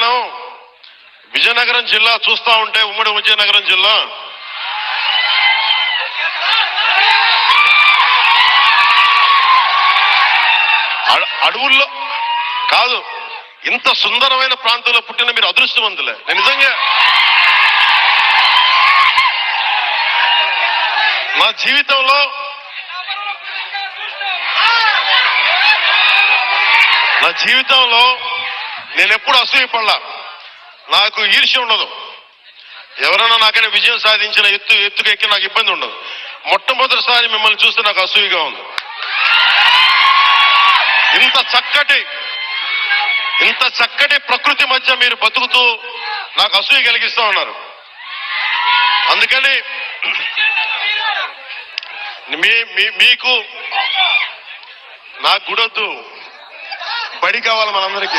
మనం విజయనగరం జిల్లా చూస్తా ఉంటే ఉమ్మడి విజయనగరం జిల్లా. అడవుల్లో కాదు ఇంత సుందరమైన ప్రాంతంలో పుట్టిన మీరు అదృష్టవంతులే. నేను నిజంగా నా జీవితంలో నా జీవితంలో నేను ఎప్పుడు అసూయపడలా. నాకు ఈర్ష్య ఉండదు. ఎవరైనా నాకైనా విజయం సాధించిన ఎత్తు ఎత్తుకు ఎక్కి నాకు ఇబ్బంది ఉండదు. మొట్టమొదటిసారి మిమ్మల్ని చూస్తే నాకు అసూయగా ఉంది. ఇంత చక్కటి ఇంత చక్కటి ప్రకృతి మధ్య మీరు బతుకుతూ నాకు అసూయ కలిగిస్తూ ఉన్నారు. అందుకని మీ మీ- మీకు నాకు గుడొద్దు. బడి కావాలి మనందరికీ.